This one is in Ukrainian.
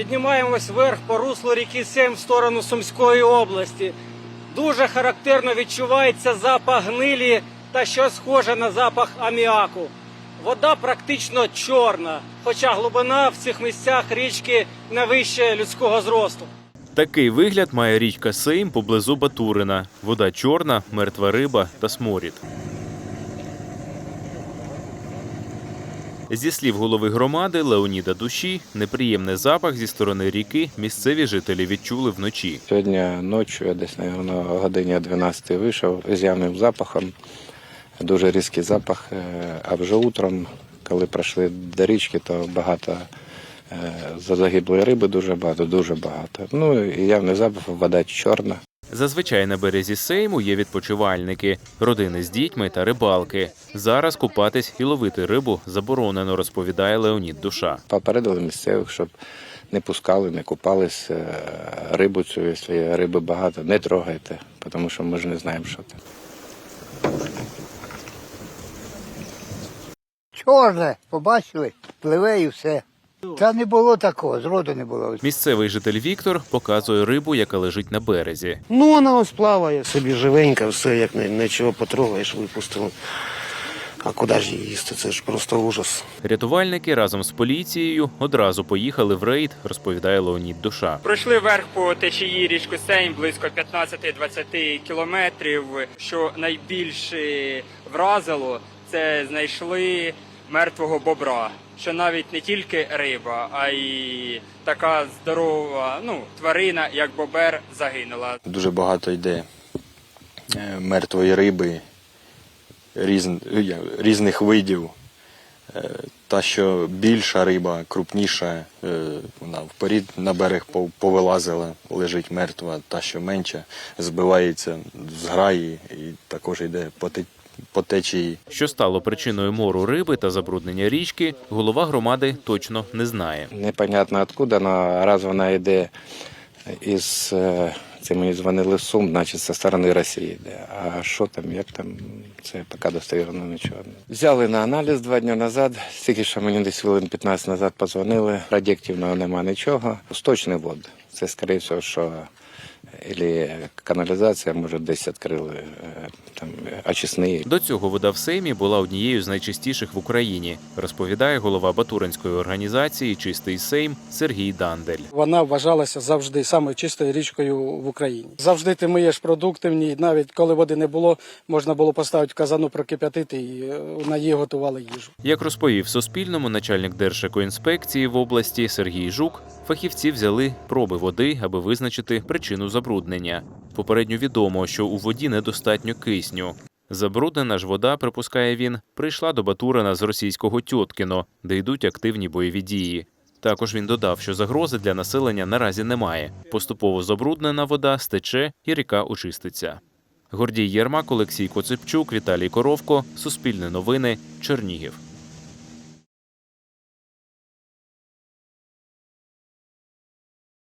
Піднімаємось вверх по руслу ріки Сем в сторону Сумської області. Дуже характерно відчувається запах гнилі та що схоже на запах аміаку. Вода практично чорна, хоча глибина в цих місцях річки не вище людського зросту. Такий вигляд має річка Сейм поблизу Батурина. Вода чорна, мертва риба та сморід. Зі слів голови громади Леоніда Душі, неприємний запах зі сторони ріки місцеві жителі відчули вночі. Сьогодні ночі, я десь, о годині 12 вийшов з явним запахом. Дуже різкий запах. Е, А вже утром, коли прийшли до річки, то багато е, загиблої риби, дуже багато, дуже багато. Ну і явний запах, вода чорна. Зазвичай на березі Сейму є відпочивальники, родини з дітьми та рибалки. Зараз купатись і ловити рибу заборонено, розповідає Леонід Душа. Попередили місцевих, щоб не пускали, не купались е, рибу цю, якщо риби багато, не трогайте, тому що ми ж не знаємо, що там. Чорне, побачили, пливе і все. Та не було такого, зроду не було. Місцевий житель Віктор показує рибу, яка лежить на березі. Ну, вона ось плаває собі живенька, все, як не- нічого потрогаєш, випустили. А куди ж її їсти? Це ж просто ужас. Рятувальники разом з поліцією одразу поїхали в рейд, розповідає Леонід Душа. Пройшли вверх по течії річку Сейм близько 15-20 кілометрів. Що найбільше вразило, це знайшли мертвого бобра. Що навіть не тільки риба, а й така здорова ну, тварина, як бобер, загинула. Дуже багато йде е, мертвої риби різ, різних видів. Е, Та, що більша риба, крупніша, е, вона вперед на берег пов- повилазила, лежить мертва, та, що менша, збивається з граї і також йде по течії. Що стало причиною мору риби та забруднення річки, голова громади точно не знає. Непонятно откуда, але раз вона йде із е, це мені дзвонили з Сум, значить зі сторони Росії йде. А що там, як там, це поки достовірно нічого. Взяли на аналіз два дні назад, тільки що мені десь хвилин 15 назад подзвонили. Радіоактивного нема нічого. Сточний вод. Це, скоріше всього, що Ілі каналізація, може, десь відкрили е, там очисні. До цього вода в Сеймі була однією з найчистіших в Україні, розповідає голова Батуринської організації Чистий Сейм Сергій Дандель. Вона вважалася завжди самою чистою річкою в Україні. Завжди ти миєш продукти в ній, навіть коли води не було, можна було поставити в казану прокип'ятити і е, на її готували їжу. Як розповів Суспільному начальник Держекоінспекції в області Сергій Жук, фахівці взяли проби води, аби визначити причину забруднення. Попередньо відомо, що у воді недостатньо кисню. Забруднена ж вода, припускає він, прийшла до Батурина з російського Тьоткіно, де йдуть активні бойові дії. Також він додав, що загрози для населення наразі немає. Поступово забруднена вода стече і ріка очиститься. Гордій Єрмак, Олексій Коцепчук, Віталій Коровко, Суспільне новини, Чернігів.